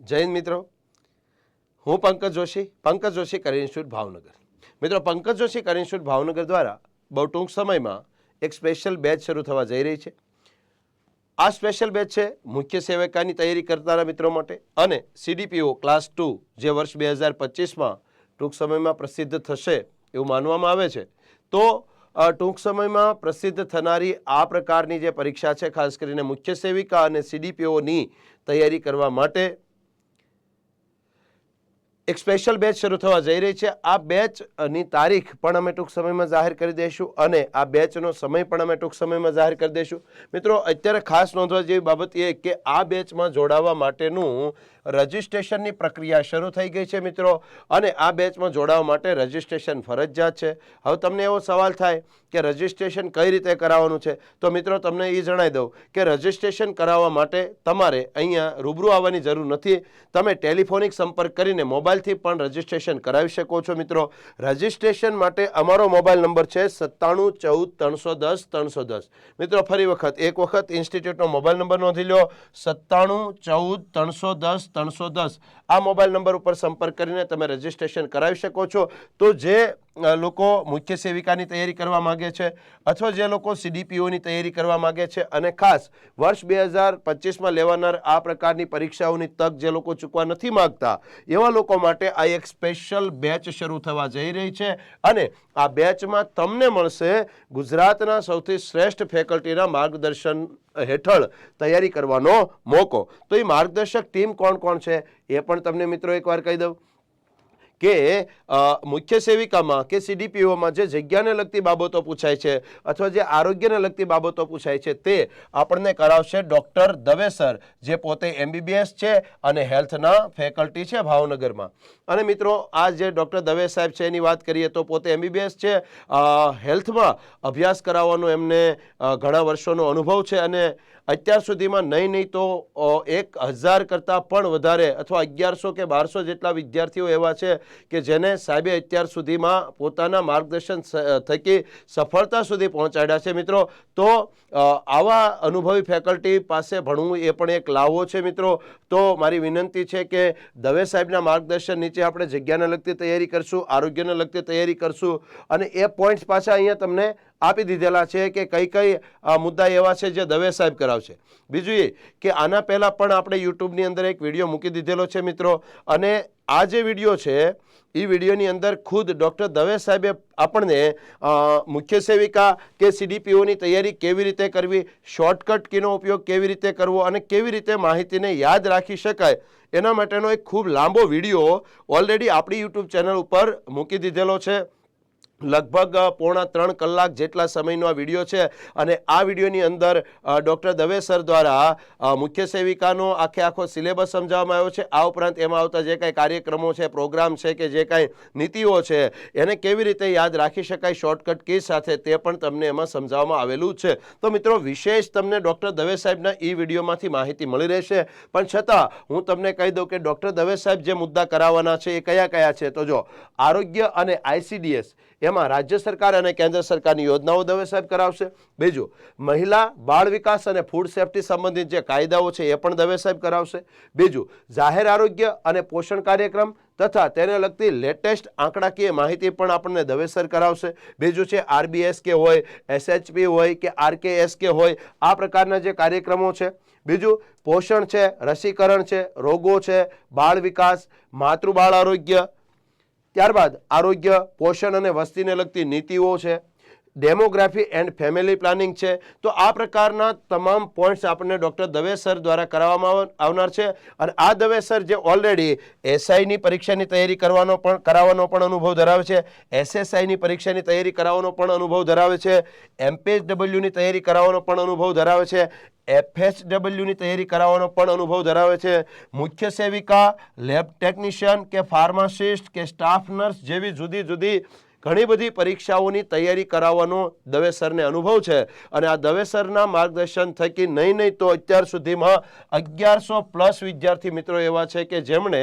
હિન્દ મિત્રો. હું પંકજ જોશી પંકજ જોશી કરી ઇન્સ્ટિટ્યૂટ ભાવનગર. મિત્રો, પંકજ જોશી કરી ઇન્સ્ટિટ્યૂટ ભાવનગર દ્વારા બહુ ટૂંક સમયમાં એક સ્પેશિયલ બેચ શરૂ થવા જઈ રહી છે. આ સ્પેશિયલ બેચ છે મુખ્ય સેવિકાની તૈયારી કરનારા મિત્રો માટે અને સીડીપીઓ ક્લાસ ટુ જે વર્ષ બે હજાર પચીસમાં ટૂંક સમયમાં પ્રસિદ્ધ થશે એવું માનવામાં આવે છે. તો ટૂંક સમયમાં પ્રસિદ્ધ થનારી આ પ્રકારની જે પરીક્ષા છે, ખાસ કરીને મુખ્ય સેવિકા અને સીડીપીઓની તૈયારી કરવા માટે એક સ્પેશિયલ બેચ શરૂ થવા જઈ રહી છે. આ બેચની તારીખ પણ અમે ટૂંક સમયમાં જાહેર કરી દઈશું અને આ બેચનો સમય પણ અમે ટૂંક સમયમાં જાહેર કરી દઈશું. મિત્રો, અત્યારે ખાસ નોંધવા જેવી બાબત એ કે આ બેચમાં જોડાવા માટેનું રજિસ્ટ્રેશનની પ્રક્રિયા શરૂ થઈ ગઈ છે, મિત્રો. અને આ બેચમાં જોડાવા માટે રજિસ્ટ્રેશન ફરજિયાત છે. હવે તમને એવો સવાલ થાય કે રજિસ્ટ્રેશન કઈ રીતે કરાવવાનું છે? તો મિત્રો, તમને એ જણાવી દઉં કે રજિસ્ટ્રેશન કરાવવા માટે તમારે અહીંયા રૂબરૂ આવવાની જરૂર નથી. તમે ટેલિફોનિક સંપર્ક કરીને મોબાઈલથી પણ રજિસ્ટ્રેશન કરાવી શકો છો મિત્રો. રજિસ્ટ્રેશન માટે અમારો મોબાઈલ નંબર છે સત્તાણું ચૌદ ત્રણસો દસ ત્રણસો દસ. મિત્રો, ફરી વખત, એક વખત ઇન્સ્ટિટ્યૂટનો મોબાઈલ નંબર નોંધી લો. સત્તાણું ચૌદ ત્રણસો દસ ત્રણસો દસ. આ મોબાઈલ નંબર ઉપર સંપર્ક કરીને તમે રજિસ્ટ્રેશન કરાવી શકો છો. તો જે લોકો મુખ્ય સેવિકાની તૈયારી કરવા માગે છે અથવા જે લોકો સીડીપીઓની તૈયારી કરવા માગે છે અને ખાસ વર્ષ બે હજાર પચીસમાં લેવાનાર આ પ્રકારની પરીક્ષાઓની તક જે લોકો ચૂકવા નથી માગતા, એવા લોકો માટે આ એક સ્પેશિયલ બેચ શરૂ થવા જઈ રહી છે અને આ બેચમાં તમને મળશે ગુજરાતના સૌથી શ્રેષ્ઠ ફેકલ્ટીના માર્ગદર્શન હેઠળ તૈયારી કરવાનો મોકો. તો એ માર્ગદર્શક ટીમ કોણ કોણ છે એ પણ તમને મિત્રો એકવાર કહી દઉં. કે મુખ્ય સેવિકામાં કે સીડીપીઓમાં જે જગ્યાને લગતી બાબતો પૂછાય છે અથવા જે આરોગ્યને લગતી બાબતો પૂછાય છે તે આપણને કરાવશે ડૉક્ટર દવેસર, જે પોતે એમબીબીએસ છે અને હેલ્થના ફેકલ્ટી છે ભાવનગરમાં. અને મિત્રો, આ જે ડૉક્ટર દવે સાહેબ છે એની વાત કરીએ તો પોતે એમબીબીએસ છે. હેલ્થમાં અભ્યાસ કરાવવાનો એમને ઘણા વર્ષોનો અનુભવ છે અને અત્યાર સુધીમાં નહીં નહીં તો એક હજાર કરતાં પણ વધારે અથવા અગિયારસો કે બારસો જેટલા વિદ્યાર્થીઓ એવા છે કે જેને સાહેબે અત્યાર સુધીમાં પોતાના માર્ગદર્શન થકી સફળતા સુધી પહોંચાડ્યા છે. મિત્રો, તો આવા અનુભવી ફેકલ્ટી પાસે ભણવું એ પણ એક લાવો છે, મિત્રો. તો મારી વિનંતી છે કે દવે સાહેબના માર્ગદર્શન નીચે આપણે જગ્યાને લગતી તૈયારી કરશું, આરોગ્યને લગતી તૈયારી કરશું અને એ પોઈન્ટ્સ પાછા અહીંયા તમને આપી દીધેલા છે કે કઈ કઈ મુદ્દા એવા છે જે દવે સાહેબ કરાવશે. બીજું એ કે આના પહેલાં પણ આપણે યુટ્યુબની અંદર એક વીડિયો મૂકી દીધેલો છે મિત્રો. અને આ જે વીડિયો છે એ વિડીયોની અંદર ખુદ ડૉક્ટર દવે સાહેબે આપણને મુખ્ય સેવિકા કે સીડીપીઓની તૈયારી કેવી રીતે કરવી, શોર્ટકટ કીનો ઉપયોગ કેવી રીતે કરવો અને કેવી રીતે માહિતીને યાદ રાખી શકાય, એના માટેનો એક ખૂબ લાંબો વીડિયો ઓલરેડી આપણી યુટ્યુબ ચેનલ ઉપર મૂકી દીધેલો છે. લગભગ પોણા ત્રણ કલાક જેટલા સમયનો આ વીડિયો છે અને આ વિડીયોની અંદર ડૉક્ટર દવે સર દ્વારા મુખ્ય સેવિકાનો આખે આખો સિલેબસ સમજાવવામાં આવ્યો છે. આ ઉપરાંત એમાં આવતા જે કાંઈ કાર્યક્રમો છે, પ્રોગ્રામ છે કે જે કાંઈ નીતિઓ છે, એને કેવી રીતે યાદ રાખી શકાય, શોર્ટકટ કી સાથે તે પણ તમને એમાં સમજાવવામાં આવેલું છે. તો મિત્રો, વિશેષ તમને ડૉક્ટર દવે સાહેબના એ વિડીયોમાંથી માહિતી મળી રહેશે. પણ છતાં, હું તમને કહી દઉં કે ડૉક્ટર દવે સાહેબ જે મુદ્દા કરાવવાના છે એ કયા કયા છે? તો જો, આરોગ્ય અને આઈસીડીએસ એમાં રાજ્ય સરકાર અને કેન્દ્ર સરકારની યોજનાઓ દવે સાહેબ કરાવશે. બીજું, મહિલા બાળ વિકાસ અને ફૂડ સેફ્ટી સંબંધિત જે કાયદાઓ છે એ પણ દવે સાહેબ કરાવશે. બીજું, જાહેર આરોગ્ય અને પોષણ કાર્યક્રમ તથા તેને લગતી લેટેસ્ટ આંકડાકીય માહિતી પણ આપણને દવેસર કરાવશે. બીજું છે આરબીએસકે હોય, એસએચપી હોય કે આરકેએસકે હોય, આ પ્રકારના જે કાર્યક્રમો છે. બીજું, પોષણ છે, રસીકરણ છે, રોગો છે, બાળ વિકાસ માતૃબાળ આરોગ્ય ત્યારબાદ આરોગ્ય પોષણ અને વસ્તીને લગતી નીતિઓ છે. ડેમોગ્રાફી એન્ડ ફેમિલી પ્લાનિંગ છે. તો આ પ્રકારના તમામ પોઈન્ટ્સ આપણને ડૉક્ટર દવે સર દ્વારા કરાવવામાં આવનાર છે. અને આ દવે સર જે ઓલરેડી એસઆઈની પરીક્ષાની તૈયારી કરવાનો પણ, કરાવવાનો પણ અનુભવ ધરાવે છે. એસએસઆઈની પરીક્ષાની તૈયારી કરાવવાનો પણ અનુભવ ધરાવે છે. એમપીએચડબલ્યુની તૈયારી કરાવવાનો પણ અનુભવ ધરાવે છે. એફએસડબલ્યુની તૈયારી કરાવવાનો પણ અનુભવ ધરાવે છે. મુખ્ય સેવિકા, લેબ ટેકનિશિયન કે ફાર્માસિસ્ટ કે સ્ટાફ નર્સ જેવી જુદી જુદી ઘણી બધી પરીક્ષાઓની તૈયારી કરાવવાનો દવેસરને અનુભવ છે. અને આ દવેસરના માર્ગદર્શન થકી નહીં નહીં તો અત્યાર સુધીમાં અગિયારસો પ્લસ વિદ્યાર્થી મિત્રો એવા છે કે જેમણે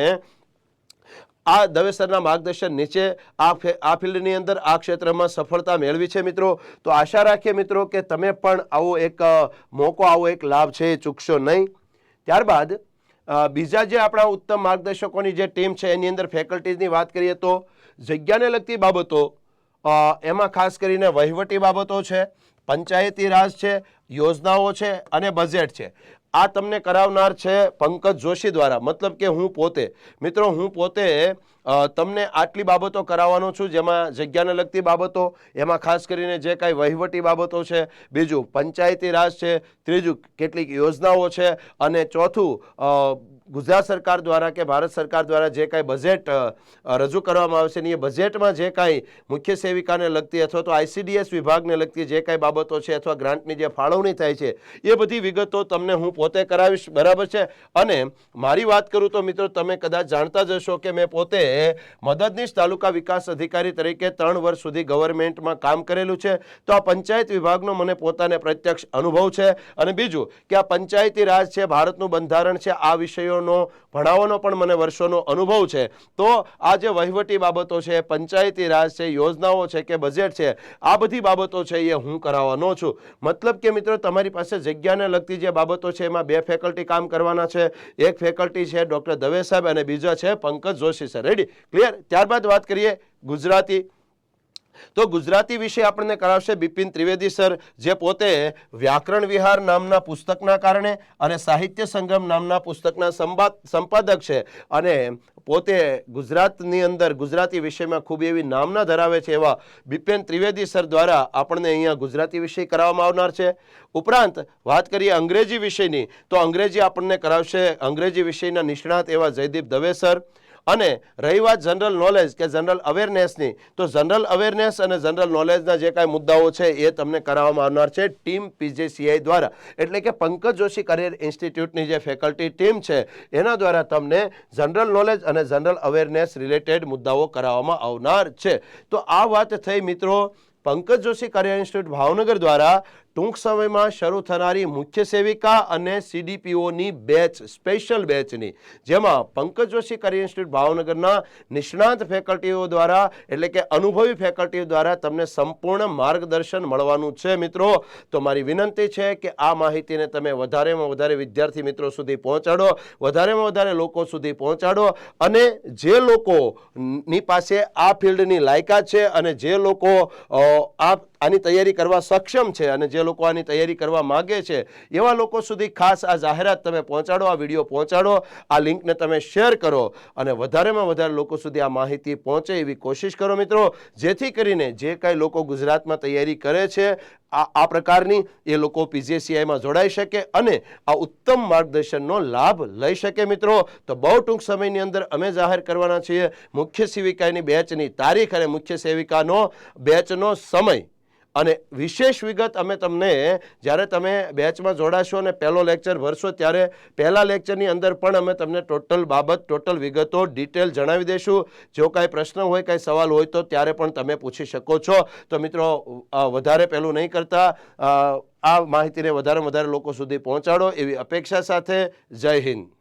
આ દવેસરના માર્ગદર્શન નીચે આ ફે- આ ફિલ્ડની અંદર આ ક્ષેત્રમાં સફળતા મેળવી છે મિત્રો. તો આશા રાખીએ મિત્રો કે તમે પણ આવો એક મોકો, આવો એક લાભ છે એ ચૂકશો નહીં. ત્યારબાદ બીજા જે આપણા ઉત્તમ માર્ગદર્શકોની જે ટીમ છે એની અંદર ફેકલ્ટીઝની વાત કરીએ તો જગ્યાને લગતી બાબતો એમાં ખાસ કરીને વહીવટી બાબતો છે, પંચાયતી રાજ છે, યોજનાઓ છે અને બજેટ છે. આ તમને કરાવનાર છે પંકજ જોશી દ્વારા. મતલબ કે હું પોતે. મિત્રો, હું પોતે તમને આટલી બાબતો કરાવવાનો છું જેમાં જગ્યાને લગતી બાબતો, એમાં ખાસ કરીને જે કાંઈ વહીવટી બાબતો છે, બીજું પંચાયતી રાજ છે, ત્રીજું કેટલીક યોજનાઓ છે અને ચોથું ગુજરાત સરકાર દ્વારા કે ભારત સરકાર દ્વારા જે કાંઈ બજેટ રજૂ કરવામાં આવશે ને એ બજેટમાં જે કાંઈ મુખ્ય સેવિકાને લગતી અથવા તો આઈસીડીએસ વિભાગને લગતી જે કાંઈ બાબતો છે અથવા ગ્રાન્ટની જે ફાળવણી થાય છે, એ બધી વિગતો તમને હું પોતે કરાવીશ, બરાબર છે? અને મારી વાત કરું તો મિત્રો તમે કદાચ જાણતા જ હશો કે મેં પોતે મદદનીશ તાલુકા વિકાસ અધિકારી તરીકે ત્રણ વર્ષ સુધી ગવર્મેન્ટમાં કામ કરેલું છે. તો આ પંચાયત વિભાગનો મને પોતાને પ્રત્યક્ષ અનુભવ છે. અને બીજું કે આ પંચાયતી રાજ છે, ભારતનું બંધારણ છે, આ વિષયોનો ભણાવવાનો પણ મને વર્ષોનો અનુભવ છે. તો આ જે વહીવટી બાબતો છે, પંચાયતી રાજ છે, યોજનાઓ છે કે બજેટ છે, આ બધી બાબતો છે એ હું કરાવવાનો છું. મતલબ કે મિત્રો, તમારી પાસે જગ્યાને લગતી જે બાબતો છે, એમાં બે ફેકલ્ટી કામ કરવાના છે. એક ફેકલ્ટી છે ડૉક્ટર દવે સાહેબ અને બીજા છે Pankaj Joshi sir. Ready clear ત્યારબાદ વાત કરીએ ગુજરાતી તો ગુજરાતી વિશે આપણને કરાવશે બિપિન ત્રિવેદી સર, જે પોતે વ્યાકરણ વિહાર નામના પુસ્તકના કારણે અને સાહિત્ય સંગમ નામના પુસ્તકના સંપાદ સંપાદક છે અને પોતે ગુજરાતની અંદર, ગુજરાતી વિષયમાં ખૂબ એવી નામના ધરાવે છે એવા બિપિન ત્રિવેદી સર દ્વારા આપણને અહીંયા ગુજરાતી વિષય કરાવવામાં આવનાર છે. ઉપરાંત વાત કરીએ અંગ્રેજી વિષયની, તો અંગ્રેજી આપણને કરાવશે અંગ્રેજી વિષયના નિષ્ણાત એવા જયદીપ દવે સર અને રહી વાત જનરલ નોલેજ કે જનરલ અવેરનેસની તો જનરલ અવેરનેસ અને જનરલ નોલેજના જે કાંઈ મુદ્દાઓ છે એ તમને કરાવવામાં આવનાર છે ટીમ પીજેસીઆઈ દ્વારા. એટલે કે પંકજ જોશી કરિયર ઇન્સ્ટિટ્યૂટની જે ફેકલ્ટી ટીમ છે, એના દ્વારા તમને જનરલ નોલેજ અને જનરલ અવેરનેસ રિલેટેડ મુદ્દાઓ કરાવવામાં આવનાર છે. તો આ વાત થઈ મિત્રો પંકજ જોશી કરિયર ઇન્સ્ટિટ્યૂટ ભાવનગર દ્વારા. ટૂંક સમયમાં શરૂ થનારી મુખ્ય સેવિકા અને સીડીપીઓની બેચ, સ્પેશિયલ બેચની, જેમાં પંકજ જોશી કરિયર ઇન્સ્ટિટ્યૂટ ભાવનગરના નિષ્ણાંત ફેકલ્ટીઓ દ્વારા, એટલે કે અનુભવી ફેકલ્ટીઓ દ્વારા તમને સંપૂર્ણ માર્ગદર્શન મળવાનું છે, મિત્રો. તો મારી વિનંતી છે કે આ માહિતીને તમે વધારેમાં વધારે વિદ્યાર્થી મિત્રો સુધી પહોંચાડો, વધારેમાં વધારે લોકો સુધી પહોંચાડો, અને જે લોકોની પાસે આ ફિલ્ડની લાયકાત છે અને જે લોકો આ આની તૈયારી કરવા સક્ષમ છે અને જે લોકો આની તૈયારી કરવા માગે છે, એવા લોકો સુધી ખાસ આ જાહેરાત તમે પહોંચાડો, આ વીડિયો પહોંચાડો, આ લિંકને તમે શેર કરો અને વધારેમાં વધારે લોકો સુધી આ માહિતી પહોંચે એવી કોશિશ કરો મિત્રો. જેથી કરીને જે કાંઈ લોકો ગુજરાતમાં તૈયારી કરે છે, આ આ પ્રકારની એ લોકો પીજીસીઆઈમાં જોડાઈ શકે અને આ ઉત્તમ માર્ગદર્શનનો લાભ લઈ શકે મિત્રો. તો બહુ ટૂંક સમયની અંદર અમે જાહેર કરવાના છીએ મુખ્ય સેવિકાની બેચની તારીખ અને મુખ્ય સેવિકાનો બેચનો સમય. અને વિશેષ વિગત અમે તમને જ્યારે તમે બેચમાં જોડાશો અને પહેલો લેક્ચર ભરશો ત્યારે પહેલા લેક્ચરની અંદર પણ અમે તમને ટોટલ બાબત, ટોટલ વિગતો, ડિટેલ જણાવી દઈશું જો કાંઈ પ્રશ્ન હોય, કાંઈ સવાલ હોય તો ત્યારે પણ તમે પૂછી શકો છો. તો મિત્રો વધારે પહેલું નહીં કરતા. આ માહિતીને વધારે વધારે લોકો સુધી પહોંચાડો. એવી અપેક્ષા સાથે જય હિન્દ.